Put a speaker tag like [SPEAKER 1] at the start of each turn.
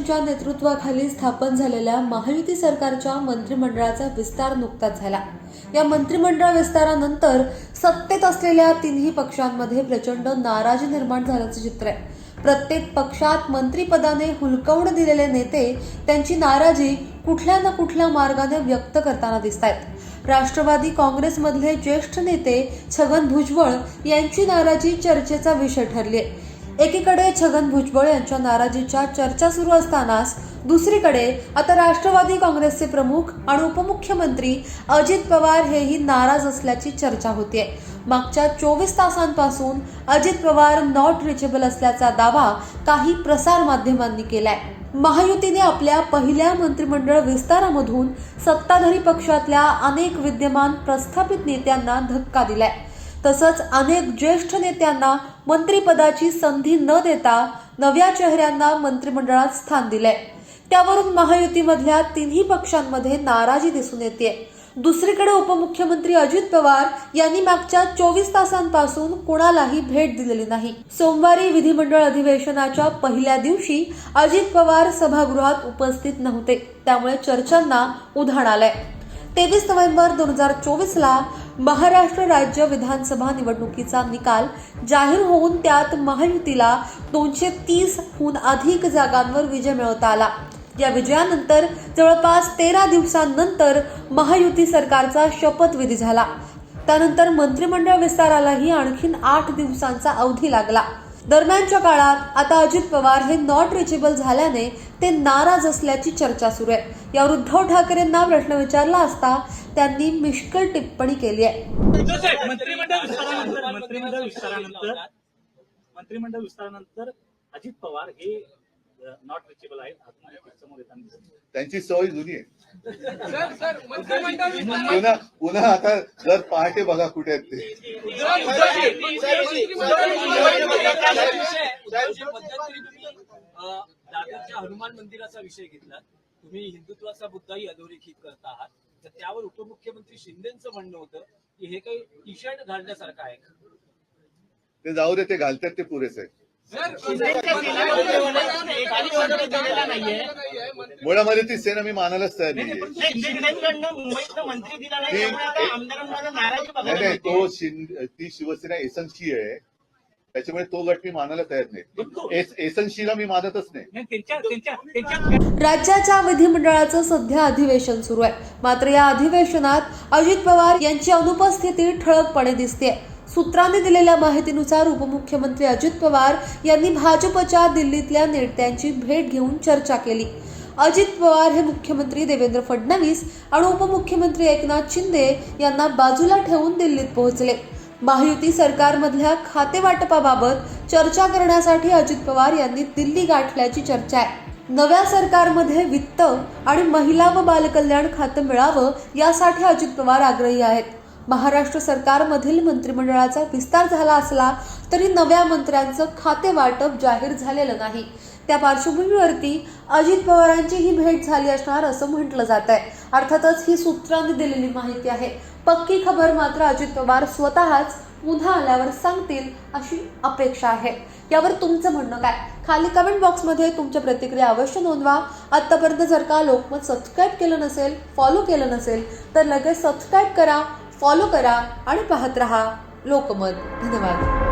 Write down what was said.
[SPEAKER 1] यांच्या नेतृत्वाखाली स्थापन झालेल्या महायुती सरकारच्या मंत्रिमंडळाचा विस्तार नुकताच झाला. या मंत्रिमंडळ विस्तारानंतर सत्तेत असलेल्या तिन्ही पक्षांमध्ये प्रचंड नाराजी निर्माण झाल्याचं चित्र आहे. प्रत्येक पक्षात मंत्रिपदाने हुलकवून दिलेले नेते त्यांची नाराजी कुठल्या ना कुठल्या मार्गाने व्यक्त करताना दिसत आहेत राष्ट्रवादी काँग्रेसमधले ज्येष्ठ नेते छगन भुजबळ यांची नाराजी चर्चेचा विषय ठरली आहे एकीकडे छगन भुजबळ यांच्या नाराजीच्या चर्चा सुरू असतानाच दुसरीकडे आता राष्ट्रवादी काँग्रेसचे प्रमुख आणि उपमुख्यमंत्री अजित पवार हेही नाराज असल्याची चर्चा होतीये. मागच्या चोवीस तासांपासून अजित पवार नॉट रिचेबल असल्याचा दावा काही प्रसार माध्यमांनी केलाय. महायुतीने आपल्या पहिल्या मंत्रिमंडळ विस्तारामधून सत्ताधारी पक्षातल्या अनेक विद्यमान प्रस्थापित नेत्यांना धक्का दिलाय. तसंच अनेक ज्येष्ठ नेत्यांना मंत्रिपदाची संधी न देता नव्या चेहऱ्यांना मंत्रिमंडळात स्थान दिलंय. त्यावरून महायुतीमधल्या तिन्ही पक्षांमध्ये नाराजी दिसून येते. दुसरीकडे उपमुख्यमंत्री अजित पवार यांनी मागच्या चोवीस तासांपासून कुणालाही भेट दिलेली नाही. सोमवारी विधिमंडळ अधिवेशनाच्या पहिल्या दिवशी अजित पवार सभागृहात उपस्थित नव्हते. त्यामुळे चर्चांना उधाण आलंय. तेवीस नोव्हेंबर दोन हजार चोवीसला महाराष्ट्र राज्य विधानसभा निवडणुकीचा निकाल जाहीर होऊन त्यात महायुतीला दोनशे तीसहून अधिक जागांवर विजय मिळवता आला. या विजयानंतर जवळपास तेरा दिवसांनंतर महायुती सरकारचा शपथविधी झाला. त्यानंतर मंत्रिमंडळ विस्तारालाही आणखीन आठ दिवसांचा अवधी लागला. दरम्यानच्या काळात आता अजित पवार हे नॉट रिचेबल झाल्याने ते नाराज असल्याची चर्चा सुरू आहे. यावर उद्धव ठाकरेंना प्रश्न विचारला असता त्यांनी मिश्कल टिप्पणी केली आहे.
[SPEAKER 2] मंत्रिमंडळ विस्तारानंतर मंत्रिमंडळ विस्तारानंतर अजित पवार हे नॉट रिचेबल आहेत समोर येताना.
[SPEAKER 3] त्यांची सवय जुनी आहे पुन्हा पुन्हा आता जर पहाटे बघा कुठे आहेत ते
[SPEAKER 4] दादरच्या हनुमान मंदिराचा विषय घेतला तुम्ही हिंदुत्वाचा मुद्दाही अधोरेखित करत आहात तर त्यावर उपमुख्यमंत्री शिंदेचं म्हणणं होतं की हे काही टी शर्ट घालण्यासारखं आहे का?
[SPEAKER 3] ते जाऊ दे ते घालतात ते पुरेसे आहे
[SPEAKER 5] सर,
[SPEAKER 3] मुळामध्ये ती सेना मी मानायलाच तयार नाहीये.
[SPEAKER 6] मुंबईतलं मंत्री दिला नाही
[SPEAKER 3] ती-
[SPEAKER 6] त्यामुळे आता आमदारांमध्ये नाराजी
[SPEAKER 3] नाही
[SPEAKER 6] बघायला
[SPEAKER 3] नाही
[SPEAKER 6] मिळते.
[SPEAKER 3] तो शिं- ती शिवसेना एसनशी आहे. त्याच्यामुळे तो गट मी मानायला तयार नाही. एस- एसनशीला मी मानतच नाही.
[SPEAKER 2] नाही, त्यांच्या त्यांच्या त्यांच्या
[SPEAKER 1] राज्याच्या विधिमंडळाचं सध्या अधिवेशन सुरू आहे. मात्र या अधिवेशनात अजित पवार यांची अनुपस्थिती ठळकपणे दिसते सूत्रांनी दिलेल्या माहितीनुसार उपमुख्यमंत्री अजित पवार यांनी भाजपच्या दिल्लीतल्या नेत्यांची भेट घेऊन चर्चा केली. अजित पवार हे मुख्यमंत्री देवेंद्र फडणवीस आणि उपमुख्यमंत्री एकनाथ शिंदे यांना बाजूला ठेवून दिल्लीत पोहोचले. महायुती सरकारमधल्या खातेवाटपाबाबत चर्चा करण्यासाठी अजित पवार यांनी दिल्ली गाठल्याची चर्चा आहे. नव्या सरकारमध्ये वित्त आणि महिला व बालकल्याण खातं मिळावं यासाठी अजित पवार आग्रही आहेत. महाराष्ट्र सरकारमधील मंत्रिमंडळाचा विस्तार झाला असला तरी नव्या मंत्र्यांचं खाते वाटप जाहीर झालेलं नाही. त्या पार्श्वभूमीवरती अजित पवारांची ही भेट झाली असणार असं म्हटलं जात आहे अर्थातच ही सूत्रांनी दिलेली माहिती आहे. पक्की खबर मात्र अजित पवार स्वतःच पुन्हा आल्यावर सांगतील अशी अपेक्षा आहे. यावर तुमचं म्हणणं काय? खाली कमेंट बॉक्समध्ये तुमच्या प्रतिक्रिया अवश्य नोंदवा. आत्तापर्यंत जर का लोकमत सबस्क्राईब केलं नसेल फॉलो केलं नसेल तर लगेच सबस्क्राईब करा. फॉलो करा आणि पाहत रहा लोकमत. धन्यवाद.